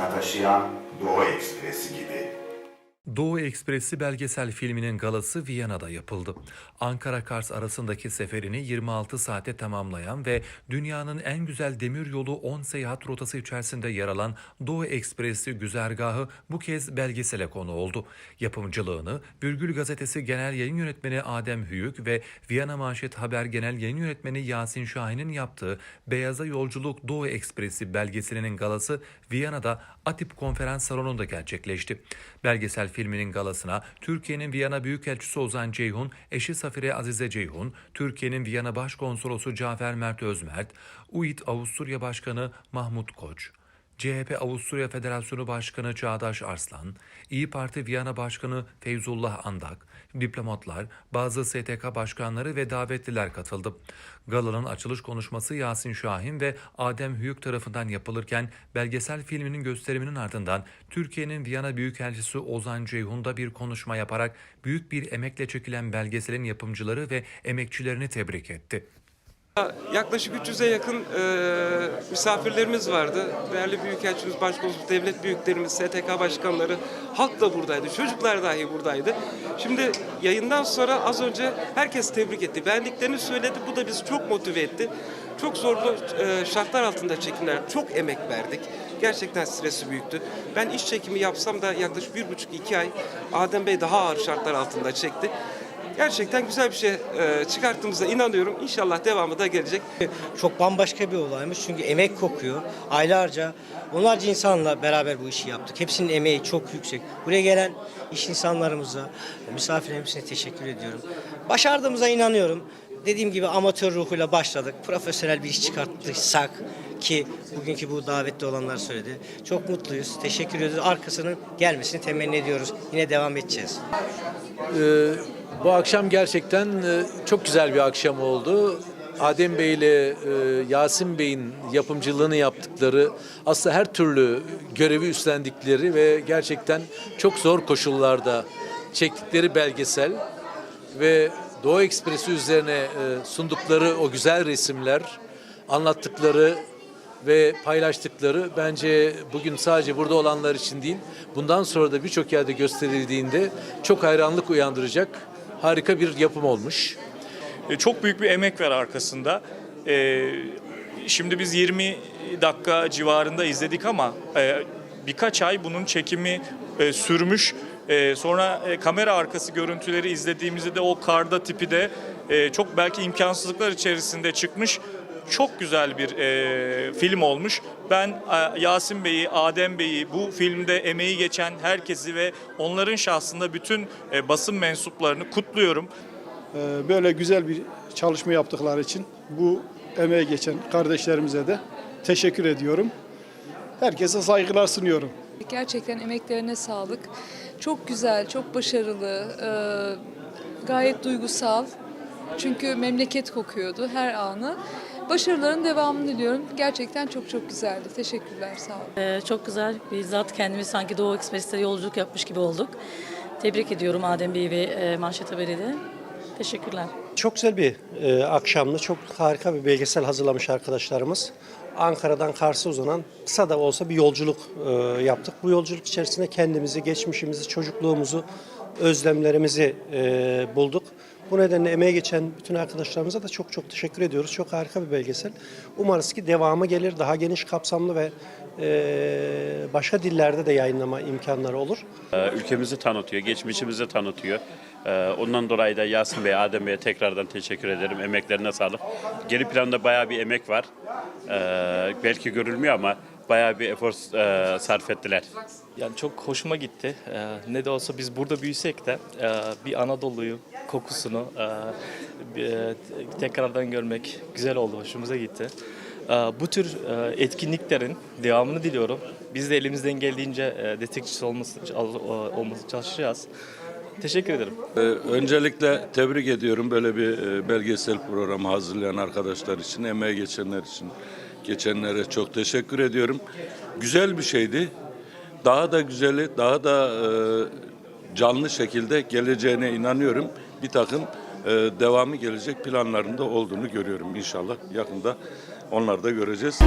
arasına taşıyan Doğu Ekspresi gibi. Doğu Ekspresi belgesel filminin galası Viyana'da yapıldı. Ankara-Kars arasındaki seferini 26 saate tamamlayan ve dünyanın en güzel demiryolu 10 seyahat rotası içerisinde yer alan Doğu Ekspresi güzergahı bu kez belgesele konu oldu. Yapımcılığını Virgül Gazetesi Genel Yayın Yönetmeni Adem Hüyük ve Viyana Manşet Haber Genel Yayın Yönetmeni Yasin Şahin'in yaptığı Beyaza Yolculuk Doğu Ekspresi belgeselinin galası Viyana'da Atip Konferans Salonu'nda gerçekleşti. Belgesel filminin galasına Türkiye'nin Viyana Büyükelçisi Ozan Ceyhun, eşi Safire Azize Ceyhun, Türkiye'nin Viyana Başkonsolosu Cafer Mert Özmert, UİT Avusturya Başkanı Mahmut Koç, CHP Avusturya Federasyonu Başkanı Çağdaş Arslan, İyi Parti Viyana Başkanı Feyzullah Andak, diplomatlar, bazı STK başkanları ve davetliler katıldı. Galanın açılış konuşması Yasin Şahin ve Adem Hüyük tarafından yapılırken belgesel filminin gösteriminin ardından Türkiye'nin Viyana Büyükelçisi Ozan Ceyhun da bir konuşma yaparak büyük bir emekle çekilen belgeselin yapımcıları ve emekçilerini tebrik etti. Yaklaşık 300'e yakın e, misafirlerimiz vardı. Değerli Büyükelçimiz, Başkonsolos, devlet büyüklerimiz, STK başkanları, halk da buradaydı, çocuklar dahi buradaydı. Şimdi yayından sonra az önce herkes tebrik etti. Beğendiklerini söyledi, bu da bizi çok motive etti. Çok zorlu e, şartlar altında çekimler, çok emek verdik. Gerçekten stresi büyüktü. Ben iş çekimi yapsam da yaklaşık bir buçuk iki ay Adem Bey daha ağır şartlar altında çekti. Gerçekten güzel bir şey e, çıkarttığımıza inanıyorum. İnşallah devamı da gelecek. Çok bambaşka bir olaymış çünkü emek kokuyor. Aylarca, onlarca insanla beraber bu işi yaptık. Hepsinin emeği çok yüksek. Buraya gelen iş insanlarımıza, misafirlerimize teşekkür ediyorum. Başardığımıza inanıyorum. Dediğim gibi amatör ruhuyla başladık. Profesyonel bir iş çıkarttıysak ki bugünkü bu davette olanlar söyledi. Çok mutluyuz. Teşekkür ediyoruz. Arkasının gelmesini temenni ediyoruz. Yine devam edeceğiz. Ee, bu akşam gerçekten e, çok güzel bir akşam oldu. Adem Bey ile e, Yasin Bey'in yapımcılığını yaptıkları, aslında her türlü görevi üstlendikleri ve gerçekten çok zor koşullarda çektikleri belgesel ve Doğu Ekspresi üzerine e, sundukları o güzel resimler, anlattıkları ve paylaştıkları bence bugün sadece burada olanlar için değil, bundan sonra da birçok yerde gösterildiğinde çok hayranlık uyandıracak harika bir yapım olmuş. E, Çok büyük bir emek var arkasında. E, Şimdi biz 20 dakika civarında izledik ama e, birkaç ay bunun çekimi sürmüş. Sonra kamera arkası görüntüleri izlediğimizde de o karda tipi de çok belki imkansızlıklar içerisinde çıkmış. Çok güzel bir e, film olmuş. Ben e, Yasin Bey'i, Adem Bey'i, bu filmde emeği geçen herkesi ve onların şahsında bütün e, basın mensuplarını kutluyorum. Ee, böyle güzel bir çalışma yaptıkları için bu emeğe geçen kardeşlerimize de teşekkür ediyorum. Herkese saygılar sunuyorum. Gerçekten emeklerine sağlık. Çok güzel, çok başarılı, e, gayet duygusal. Çünkü memleket kokuyordu her anı. Başarıların devamını diliyorum. Gerçekten çok çok güzeldi. Teşekkürler, sağ olun. Ee, çok güzel. Bizzat kendimiz sanki Doğu Ekspres'te yolculuk yapmış gibi olduk. Tebrik ediyorum Adem Bey ve e, Manşet Haber'i de. Teşekkürler. Çok güzel bir e, akşamdı. Çok harika bir belgesel hazırlamış arkadaşlarımız. Ankara'dan Kars'a uzanan kısa da olsa bir yolculuk e, yaptık. Bu yolculuk içerisinde kendimizi, geçmişimizi, çocukluğumuzu, özlemlerimizi e, bulduk. Bu nedenle emeğe geçen bütün arkadaşlarımıza da çok çok teşekkür ediyoruz. Çok harika bir belgesel. Umarız ki devamı gelir, daha geniş kapsamlı ve e, başka dillerde de yayınlama imkanları olur. Ee, ülkemizi tanıtıyor, geçmişimizi tanıtıyor. Ee, Ondan dolayı da Yasin Bey, Adem Bey'e tekrardan teşekkür ederim. Emeklerine sağlık. Geri planda bayağı bir emek var. Ee, Belki görülmüyor ama bayağı bir efor e, sarf ettiler. Yani çok hoşuma gitti. Ee, ne de olsa biz burada büyüsek de e, bir Anadolu'yu, kokusunu e, e, tekrardan görmek güzel oldu, hoşumuza gitti. Ee, Bu tür e, etkinliklerin devamını diliyorum. Biz de elimizden geldiğince e, destekçisi olması, olması çalışacağız. Teşekkür ederim. Ee, Öncelikle tebrik ediyorum böyle bir e, belgesel programı hazırlayan arkadaşlar için, emeğe geçenler için, geçenlere çok teşekkür ediyorum. Güzel bir şeydi. Daha da güzeli, daha da e, canlı şekilde geleceğine inanıyorum. Bir takım e, devamı gelecek planlarında olduğunu görüyorum inşallah. Yakında onları da göreceğiz.